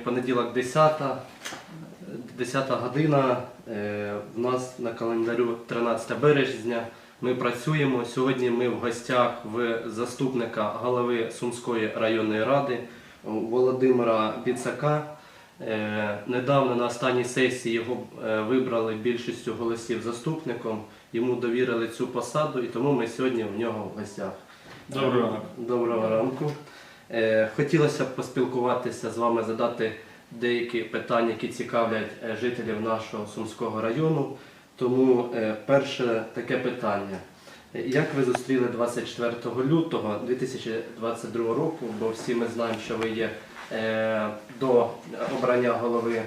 Е, понеділок 10, 10 година. Е, В нас на календарю 13 березня. Ми працюємо. Сьогодні ми в гостях в заступника голови Сумської районної ради Володимира Біцака. Е, Недавно на останній сесії його е, вибрали більшістю голосів заступником. Йому довірили цю посаду, і тому ми сьогодні в нього в гостях. Доброго ранку. Доброго ранку. Е, Хотілося б поспілкуватися з вами, задати деякі питання, які цікавлять е, жителів нашого Сумського району. Тому е, перше таке питання. Як ви зустріли 24 лютого 2022 року, бо всі ми знаємо, що ви є до обрання голови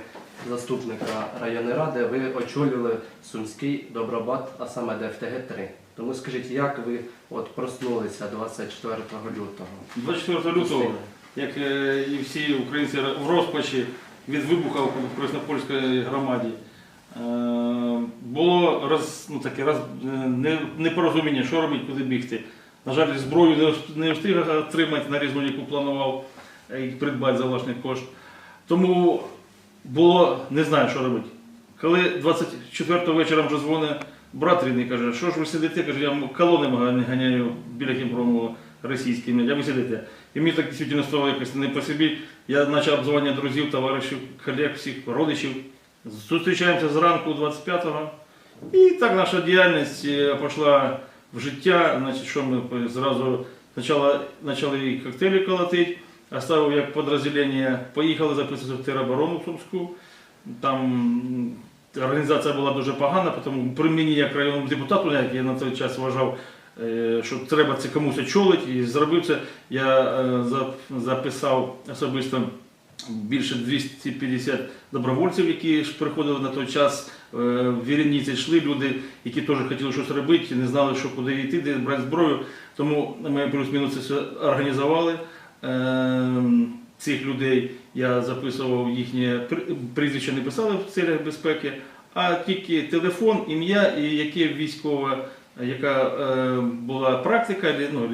заступника районної ради, ви очолювали Сумський Добробат, а саме ДФТГ 3. Тому скажіть, як ви от проснулися 24 лютого? 24 лютого, як е, і всі українці в розпачі від вибуху в Краснопольській громаді, е, було роз, ну, таке роз, е, не- непорозуміння, що робити, куди бігти. На жаль, зброю не не встиг отримати на різну, яку планував і придбати за власний кошт. Тому було не знаю, що робити. Коли 24 вечора вже дзвонить брат рідний, каже, що ж ви сидите, каже, я колонами ганяю біля Кімпрому російськими, а ви сидите. І мені так дійсно стало якось не по собі. Я почав обзвонювати друзів, товаришів, колег, всіх родичів. Зустрічаємося зранку 25-го. І так наша діяльність е, пішла в життя. Значить, що ми зразу почали коктейлі колотити, оставив як підрозділення, поїхали записуватися в тероборону Сумську. Там організація була дуже погана, тому при мені як районному депутату, як я на той час вважав, е, що треба це комусь очолити і зробив це. Я е, записав особисто більше 250 добровольців, які ж приходили на той час. е, В Вірениці йшли люди, які теж хотіли щось робити, не знали, що куди йти, де брати зброю. Тому ми плюс-мінус це все організували. Цих людей я записував їхнє прізвище, не писали в цілях безпеки, а тільки телефон, ім'я і яке військова, яка е, була практика, ну,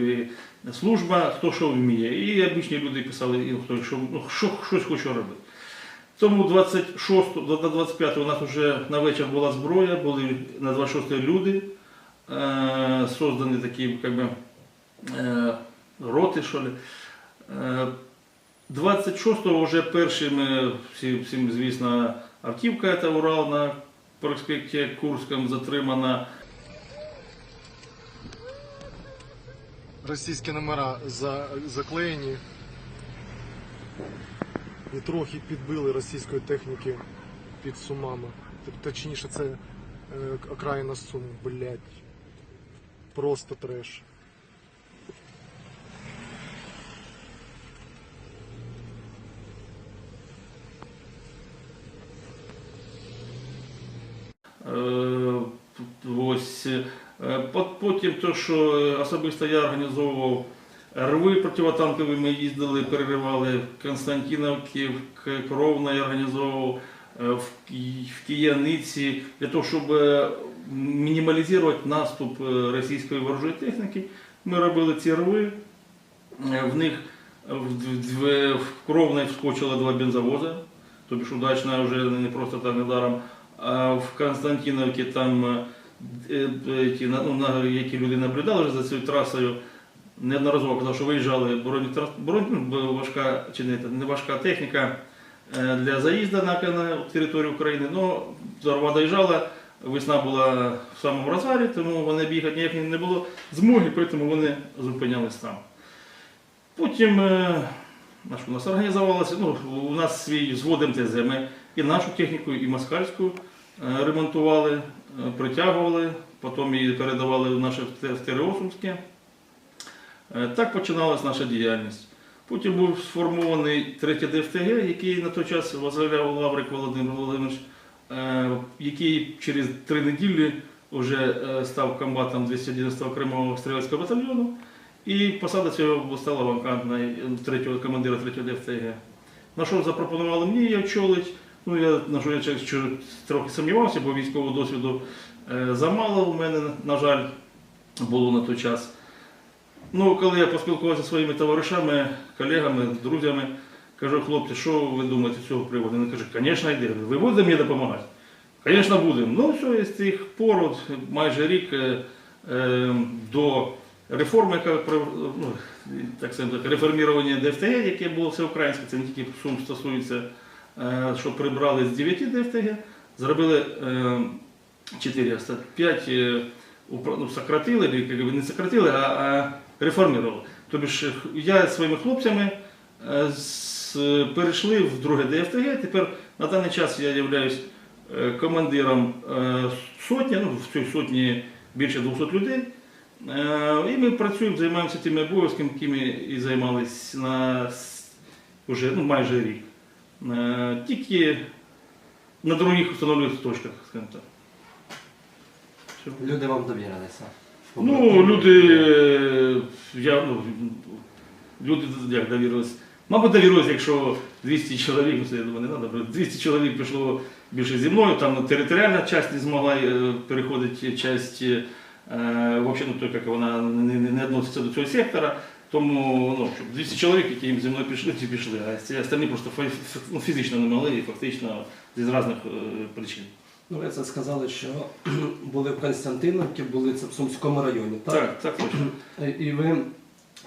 служба, хто що вміє. І обичні люди писали, хто що, ну, що щось хоче робити. Тому 26 до до 25 у нас вже на вечір була зброя, були на 26 люди, е, создані такі как би, е, роти, що ли. Е, 26-го вже першими, всі, всім звісно, автівка та Урал на проспекті Курському затримана. російські номера за, заклеєні і трохи підбили російської техніки під Сумами. Точніше, це е, окраїна Сум, блядь. Просто треш. Ось е, потім то, що особисто я організовував рви противотанкові, ми їздили, переривали в Константиновці, в Кровно я організовував е, в Ки- Кияниці для того, щоб е, мінімалізувати наступ е, російської ворожої техніки. Ми робили ці рви. Е, В них в, в вскочило два бензовози, тобі ж удачно вже не просто так недаром. А в Константиновці там е, е, ті, ну, які люди наблюдали за цією трасою, неодноразово казав, що виїжджали бронь, ну, важка чи не, не важка техніка е, для заїзду на, на територію України. Ну, зорва доїжджала, весна була в самому розгарі, тому вони бігати ніяк не було змоги, тому вони зупинялись там. Потім е, у нас організувалося, ну, у нас свій звод МТЗ, ми і нашу техніку, і москальську ремонтували, е, притягували, потім її передавали в наше в ТРО Сумське. Е, Так починалась наша діяльність. Потім був сформований третє ДФТГ, який на той час возглавляв Лаврик Володимир Володимирович, е, який через три неділі вже е, став комбатом 290 окремого стрілецького батальйону. І посада цього стала вакантна командира третього ДФТГ. На що запропонували мені її очолить. Ну, я на що я трохи сумнівався, бо військового досвіду е, замало у мене, на жаль, було на той час. Ну, коли я поспілкувався зі своїми товаришами, колегами, друзями, Кажу, хлопці, що ви думаєте з цього приводу? Він каже, звісно, йде. Ви будете мені допомагати? Звісно, будемо. Ну, все, з тих пор, от, майже рік е, е, до реформи, яка ну, так так, реформування ДФТГ, яке було всеукраїнське, це не тільки Сум стосується, що прибрали з 9 ДФТГ, зробили е, 4, 5 е, ну, сократили, не сократили, а, реформували. Тобто я зі своїми хлопцями е, перейшли в друге ДФТГ. Тепер на даний час я е, командиром е, сотні, ну в цій сотні більше 200 людей. Е, І ми працюємо, займаємося тими обов'язками, якими і займалися на уже ну, майже рік. Е, Тільки на других встановлених точках, скажімо так. Все. Люди вам довірилися. Ну, люди, я, ну, люди як довірились. Мабуть, довірились, якщо 200 чоловік, ну це я думаю, не треба, 200 чоловік пішло більше зі мною, там територіальна частина не змогла е, переходити часть, е, взагалі, ну, то, як вона не, не, не відноситься до цього сектора. Тому ну, щоб 200 чоловік, які їм зі мною пішли, ті пішли, а ці остальні просто ну, фізично не могли і фактично з різних е, причин. Ну, ви це сказали, що були в Константиновці, були це в Сумському районі, так? Так, так точно. І ви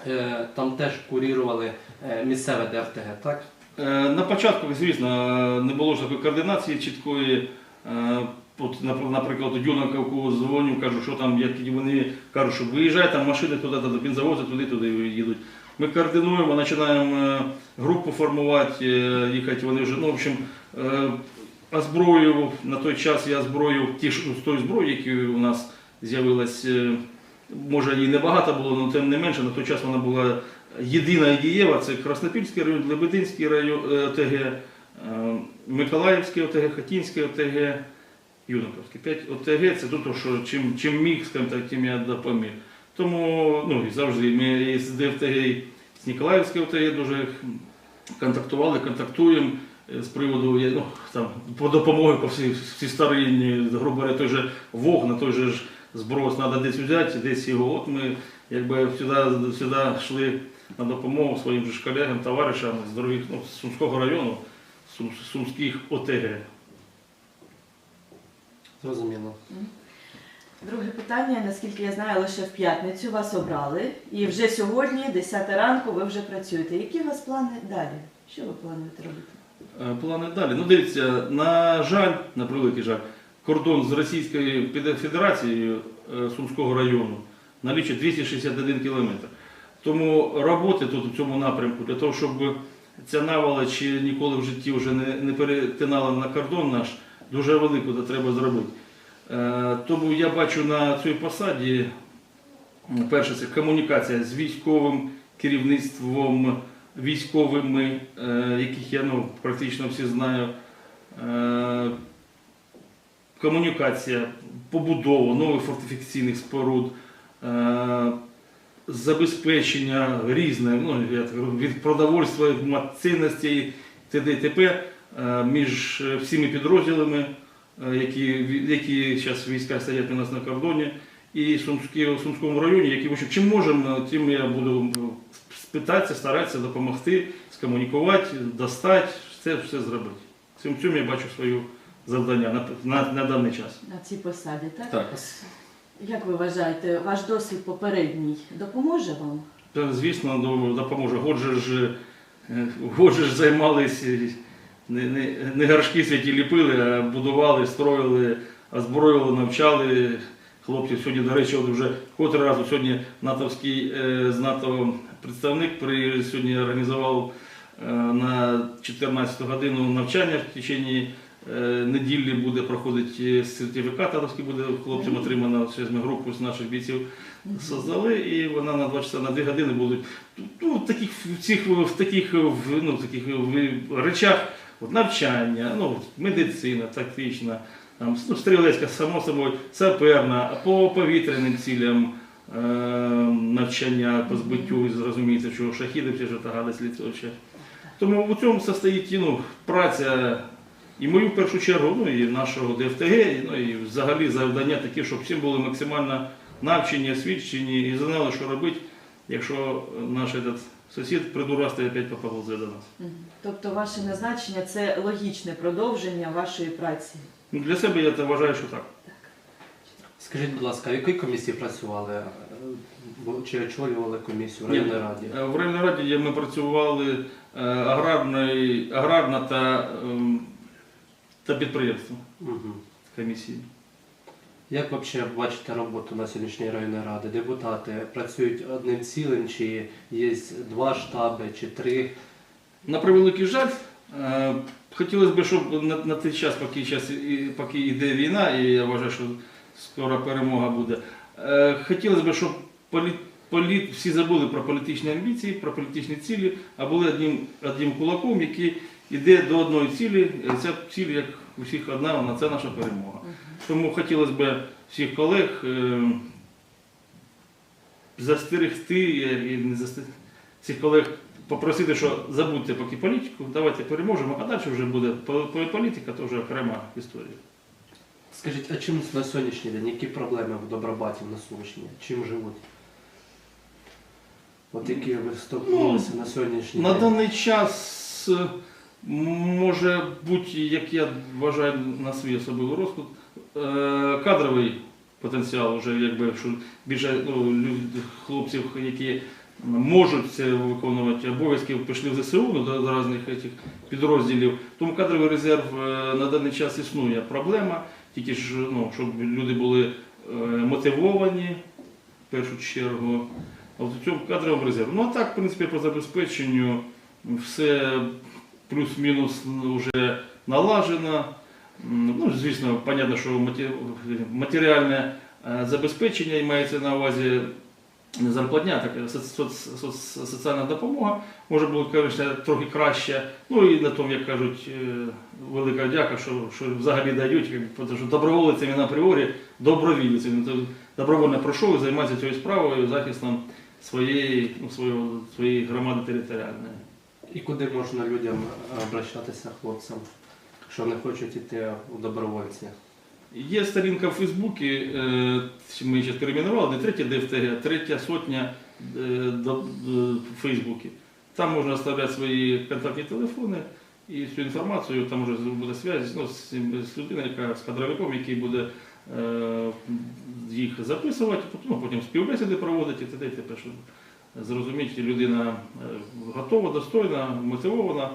е, там теж курірували е, місцеве ДФТГ, так? Е, На початку, звісно, не було ж такої координації чіткої. Е, От, нап- наприклад, Юнаковку дзвоню, кажу, що там, як вони кажуть, що виїжджай, там машини туди, туди, бензовози туди, туди їдуть. Ми координуємо, починаємо е, групу формувати, е, їхати. Вони вже, ну, в общем, е, озброїв, на той час я озброїв ті, ж- з тої зброї, які у нас з'явилась, може її небагато було, але тим не менше, на той час вона була єдина і дієва, це Краснопільський район, Лебединський район ОТГ, Миколаївський ОТГ, Хатінський ОТГ, Юнаковський. П'ять ОТГ це то, що чим, чим міг, скажімо так, тим я допоміг. Тому ну, і завжди ми з ДФТГ, з Ніколаївської ОТГ дуже контактували, контактуємо е, з приводу ну, там, по допомоги по всій, всій старинні, грубо говоря, той же ВОГ, на той же ж зброс треба десь взяти, десь його. От ми якби сюди, сюди йшли на допомогу своїм же колегам, товаришам з других, ну, з Сумського району, Сум, Сумських ОТГ. Зрозуміло. Друге питання, наскільки я знаю, лише в п'ятницю вас обрали, і вже сьогодні, 10 ранку, ви вже працюєте. Які у вас плани далі? Що ви плануєте робити? Е, Плани далі. Ну, дивіться, на жаль, на превеликий жаль, кордон з Російською Феде- Федерацією е, Сумського району налічує 261 кілометр. Тому роботи тут у цьому напрямку для того, щоб ця наволоч ніколи в житті вже не, не перетинала на кордон наш, дуже велику треба зробити. Е, Тому я бачу на цій посаді, перше, це комунікація з військовим керівництвом, військовими, е, яких я ну, практично всі знаю. Е, Комунікація, побудова нових фортифікаційних споруд, забезпечення різне, ну, від продовольства, цінностей, т.д. і т.п. е, між е, всіми підрозділами, е, які, які зараз війська стоять у нас на кордоні, і Сумські, в Сумському районі, які в общем, чим можемо, тим я буду спитатися, старатися допомогти, скомунікувати, достати, все, все зробити. Цим цьому я бачу свою завдання на, на, на даний час. На цій посаді, так? Так. Як ви вважаєте, ваш досвід попередній допоможе вам? Та, Звісно, допоможе. Отже ж, е, отже ж займались, е, не, не, не горшки святі ліпили, а будували, строїли, озброювали, навчали. Хлопців сьогодні, до речі, от вже котрий раз сьогодні натовський е, з НАТО представник при, сьогодні організував е, на 14 годину навчання в течение е, неділі буде проходити сертифікат, натовський буде хлопцям отримано ми групу з наших бійців создали, і вона на 2 часа, на 2 години будуть ну, в таких, в цих, в таких, в, ну, в таких в речах от, навчання, ну, медицина, тактична, там, ну, стрілецька, само собою, саперна, по повітряним цілям е, навчання по збиттю, зрозумієте, що шахіди всі ж та літуча. Тому в цьому состоїть ну, праця і мою в першу чергу, ну і нашого ДФТГ, ну і взагалі завдання такі, щоб всім були максимально навчені, освічені і знали, що робити якщо наш этот сусід придурасти і опять поповзе до нас. Тобто ваше назначення це логічне продовження вашої праці. Ну, Для себе я це вважаю, що так. Скажіть, будь ласка, в якій комісії працювали? Е, бо- Чи очолювали комісію в Ні. районній раді? Е, В районній раді ми працювали е, аграрної, аграрна та, ем, та підприємство Угу. комісії. Як взагалі бачите роботу на сьогоднішній районній раді? Депутати працюють одним цілим, чи є два штаби, чи три? На превеликий жаль, е, хотілося б, щоб на, на той час, поки, час, і- поки йде війна, і я вважаю, що скоро перемога буде, е, хотілося б, щоб політ, політ, всі забули про політичні амбіції, про політичні цілі, а були одним, одним кулаком, який йде до одної цілі. Ця ціль, як у всіх одна, вона це наша перемога. Тому хотілося б всіх колег е, застерегти і не застерегти всіх колег попросити, що забудьте поки політику, давайте переможемо, а далі вже буде по- по- політика, то вже окрема історія. Скажіть, а чим на сьогоднішній день? Які проблеми в Добробаті на Сумщині? Чим живуть? От які ви столкнулися на сьогоднішній На день? даний час е, може бути, як я вважаю на свій особливий розклад, кадровий потенціал, вже якби що більше ну, хлопців, які можуть це виконувати обов'язки, пішли в ЗСУ ну, до, різних этих підрозділів. Тому кадровий резерв е, на даний час існує. Проблема, тільки ж ну, щоб люди були е, мотивовані в першу чергу. От у цьому кадровому резерві. Ну а так, в принципі, по забезпеченню все плюс-мінус вже налажено. Ну, звісно, понятно, що матеріальне е, забезпечення мається на увазі не зарплатня, так соц- соц- соц- соціальна допомога може бути, звісно, трохи краще. Ну і на тому, як кажуть, е, велика дяка, що, що взагалі дають, тому що доброволець він апріорі добровілець. Він добровольно пройшов і займається цією справою, захистом своєї, ну, свого, своєї громади територіальної. І куди можна людям обращатися, хлопцям, що не хочуть йти у добровольці? Є сторінка в Фейсбуці, е, ми зараз перейменували, не третя ДФТГ, а третя сотня е, е, в Фейсбуці. Там можна оставляти свої контактні телефони і всю інформацію, там вже буде зв'язь ну, з, людиною, яка з кадровиком, який буде е, їх записувати, ну, потім співбесіди проводити і т.д. і т.п., зрозуміти, людина готова, достойна, мотивована,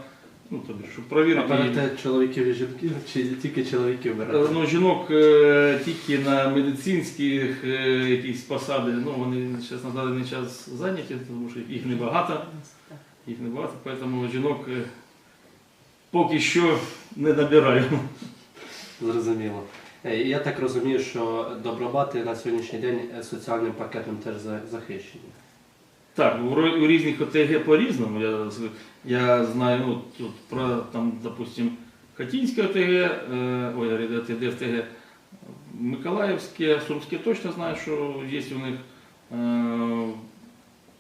ну, тобі, щоб А провірити. її. чоловіків і жінків, чи тільки чоловіків берете? Ну, жінок е, тільки на медицинські е, якісь посади, ну вони зараз на даний час зайняті, тому що їх небагато, їх небагато, тому жінок е, поки що не набираємо. Зрозуміло. Е, Я так розумію, що добробати на сьогоднішній день е, соціальним пакетом теж за- захищені. Так, у, різних ОТГ по-різному. Я, я знаю ну, от про там, допустим, Катінське ОТГ, е, ой, ОТГ, ОТГ, Миколаївське, Сумське точно знаю, що є у них е,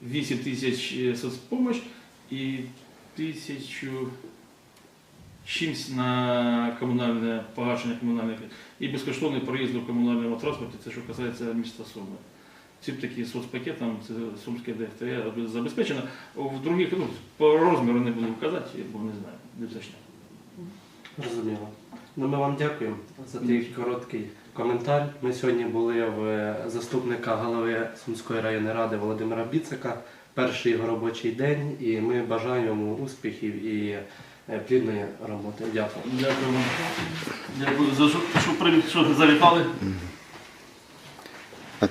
8 тисяч е, соцпомощь і тисячу чимсь на комунальне погашення комунальних і безкоштовний проїзд у комунальному транспорті, це що касається міста Суми. Цим таким соцпакетом це Сумське ДФТ забезпечено. В других ну, по розміру не буду вказати, бо не знаю, не точно. Зрозуміло. Ну, ми вам дякуємо за такий короткий коментар. Ми сьогодні були в е, заступника голови Сумської районної ради Володимира Біцика. Перший його робочий день, і ми бажаємо йому успіхів і е, плідної роботи. Дякую. Дякую вам. Дякую за що, що завітали.